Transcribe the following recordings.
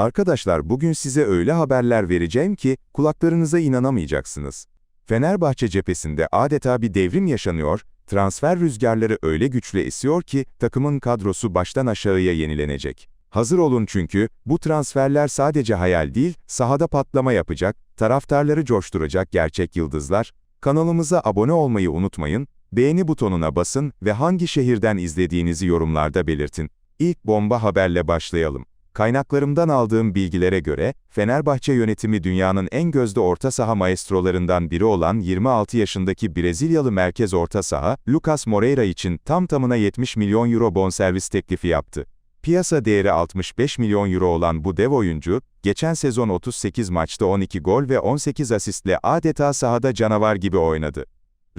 Arkadaşlar bugün size öyle haberler vereceğim ki kulaklarınıza inanamayacaksınız. Fenerbahçe cephesinde adeta bir devrim yaşanıyor, transfer rüzgarları öyle güçlü esiyor ki takımın kadrosu baştan aşağıya yenilenecek. Hazır olun çünkü bu transferler sadece hayal değil, sahada patlama yapacak, taraftarları coşturacak gerçek yıldızlar. Kanalımıza abone olmayı unutmayın, beğeni butonuna basın ve hangi şehirden izlediğinizi yorumlarda belirtin. İlk bomba haberle başlayalım. Kaynaklarımdan aldığım bilgilere göre, Fenerbahçe yönetimi dünyanın en gözde orta saha maestrolarından biri olan 26 yaşındaki Brezilyalı merkez orta saha, Lucas Moreira için tam tamına 70 milyon euro bonservis teklifi yaptı. Piyasa değeri 65 milyon euro olan bu dev oyuncu, geçen sezon 38 maçta 12 gol ve 18 asistle adeta sahada canavar gibi oynadı.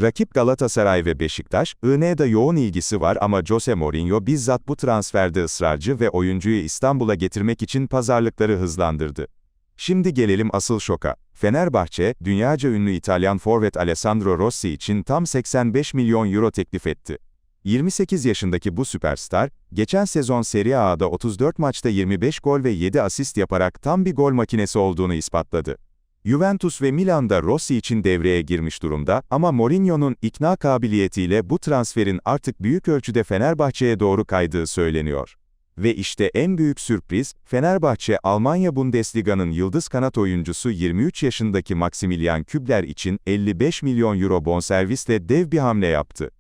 Rakip Galatasaray ve Beşiktaş, INE'de yoğun ilgisi var ama Jose Mourinho bizzat bu transferde ısrarcı ve oyuncuyu İstanbul'a getirmek için pazarlıkları hızlandırdı. Şimdi gelelim asıl şoka. Fenerbahçe, dünyaca ünlü İtalyan forvet Alessandro Rossi için tam 85 milyon euro teklif etti. 28 yaşındaki bu süperstar, geçen sezon Serie A'da 34 maçta 25 gol ve 7 asist yaparak tam bir gol makinesi olduğunu ispatladı. Juventus ve Milan'da Rossi için devreye girmiş durumda ama Mourinho'nun ikna kabiliyetiyle bu transferin artık büyük ölçüde Fenerbahçe'ye doğru kaydığı söyleniyor. Ve işte en büyük sürpriz, Fenerbahçe Almanya Bundesliga'nın yıldız kanat oyuncusu 23 yaşındaki Maximilian Kübler için 55 milyon euro bonservisle dev bir hamle yaptı.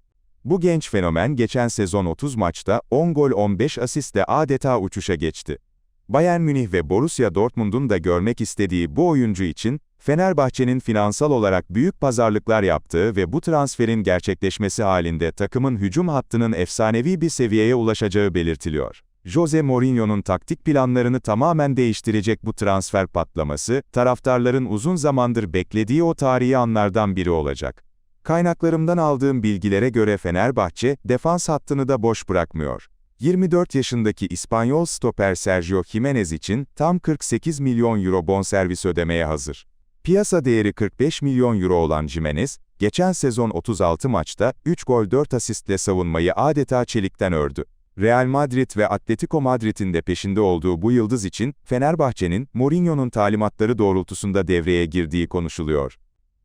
Bu genç fenomen geçen sezon 30 maçta 10 gol 15 asistle adeta uçuşa geçti. Bayern Münih ve Borussia Dortmund'un da görmek istediği bu oyuncu için, Fenerbahçe'nin finansal olarak büyük pazarlıklar yaptığı ve bu transferin gerçekleşmesi halinde takımın hücum hattının efsanevi bir seviyeye ulaşacağı belirtiliyor. Jose Mourinho'nun taktik planlarını tamamen değiştirecek bu transfer patlaması, taraftarların uzun zamandır beklediği o tarihi anlardan biri olacak. Kaynaklarımdan aldığım bilgilere göre Fenerbahçe, defans hattını da boş bırakmıyor. 24 yaşındaki İspanyol stoper Sergio Jimenez için tam 48 milyon euro bonservis ödemeye hazır. Piyasa değeri 45 milyon euro olan Jimenez, geçen sezon 36 maçta 3 gol 4 asistle savunmayı adeta çelikten ördü. Real Madrid ve Atletico Madrid'in de peşinde olduğu bu yıldız için Fenerbahçe'nin Mourinho'nun talimatları doğrultusunda devreye girdiği konuşuluyor.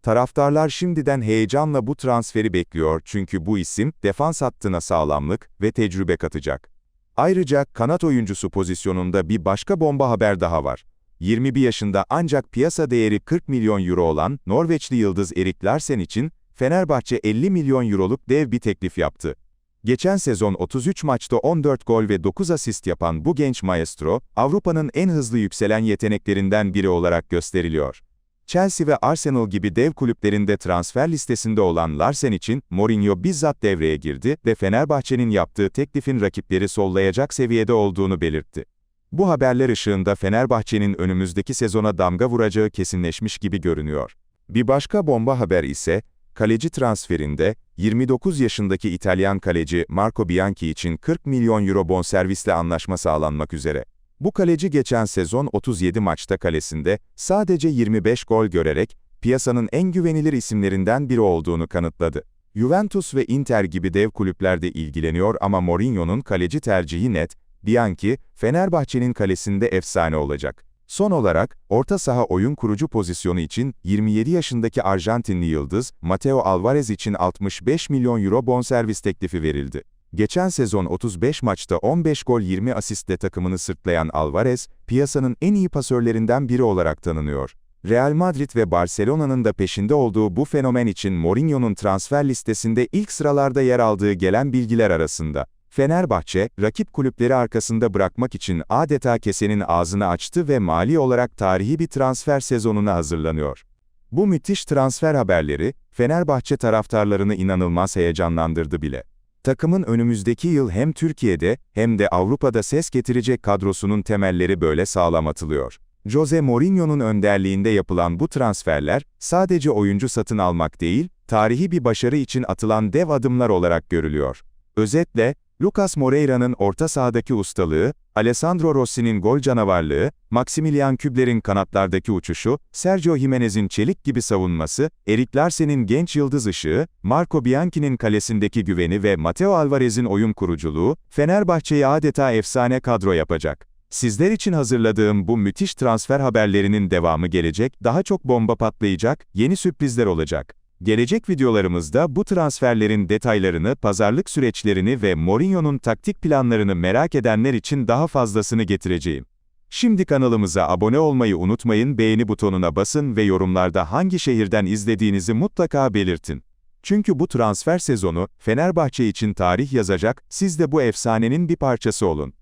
Taraftarlar şimdiden heyecanla bu transferi bekliyor çünkü bu isim, defans hattına sağlamlık ve tecrübe katacak. Ayrıca kanat oyuncusu pozisyonunda bir başka bomba haber daha var. 21 yaşında ancak piyasa değeri 40 milyon euro olan Norveçli yıldız Erik Larsen için Fenerbahçe 50 milyon euroluk dev bir teklif yaptı. Geçen sezon 33 maçta 14 gol ve 9 asist yapan bu genç maestro, Avrupa'nın en hızlı yükselen yeteneklerinden biri olarak gösteriliyor. Chelsea ve Arsenal gibi dev kulüplerinde transfer listesinde olan Larsen için Mourinho bizzat devreye girdi ve Fenerbahçe'nin yaptığı teklifin rakipleri sollayacak seviyede olduğunu belirtti. Bu haberler ışığında Fenerbahçe'nin önümüzdeki sezona damga vuracağı kesinleşmiş gibi görünüyor. Bir başka bomba haber ise, kaleci transferinde, 29 yaşındaki İtalyan kaleci Marco Bianchi için 40 milyon euro bonservisle anlaşma sağlanmak üzere. Bu kaleci geçen sezon 37 maçta kalesinde sadece 25 gol görerek piyasanın en güvenilir isimlerinden biri olduğunu kanıtladı. Juventus ve Inter gibi dev kulüplerde ilgileniyor ama Mourinho'nun kaleci tercihi net, Bianchi, Fenerbahçe'nin kalesinde efsane olacak. Son olarak, orta saha oyun kurucu pozisyonu için 27 yaşındaki Arjantinli yıldız, Mateo Alvarez için 65 milyon euro bonservis teklifi verildi. Geçen sezon 35 maçta 15 gol 20 asistle takımını sırtlayan Alvarez, piyasanın en iyi pasörlerinden biri olarak tanınıyor. Real Madrid ve Barcelona'nın da peşinde olduğu bu fenomen için Mourinho'nun transfer listesinde ilk sıralarda yer aldığı gelen bilgiler arasında. Fenerbahçe, rakip kulüpleri arkasında bırakmak için adeta kesenin ağzını açtı ve mali olarak tarihi bir transfer sezonuna hazırlanıyor. Bu müthiş transfer haberleri, Fenerbahçe taraftarlarını inanılmaz heyecanlandırdı bile. Takımın önümüzdeki yıl hem Türkiye'de hem de Avrupa'da ses getirecek kadrosunun temelleri böyle sağlam atılıyor. Jose Mourinho'nun önderliğinde yapılan bu transferler, sadece oyuncu satın almak değil, tarihi bir başarı için atılan dev adımlar olarak görülüyor. Özetle, Lucas Moreira'nın orta sahadaki ustalığı, Alessandro Rossi'nin gol canavarlığı, Maximilian Kübler'in kanatlardaki uçuşu, Sergio Jimenez'in çelik gibi savunması, Erik Larsen'in genç yıldız ışığı, Marco Bianchi'nin kalesindeki güveni ve Mateo Alvarez'in oyun kuruculuğu, Fenerbahçe'yi adeta efsane kadro yapacak. Sizler için hazırladığım bu müthiş transfer haberlerinin devamı gelecek, daha çok bomba patlayacak, yeni sürprizler olacak. Gelecek videolarımızda bu transferlerin detaylarını, pazarlık süreçlerini ve Mourinho'nun taktik planlarını merak edenler için daha fazlasını getireceğim. Şimdi kanalımıza abone olmayı unutmayın, beğeni butonuna basın ve yorumlarda hangi şehirden izlediğinizi mutlaka belirtin. Çünkü bu transfer sezonu, Fenerbahçe için tarih yazacak, siz de bu efsanenin bir parçası olun.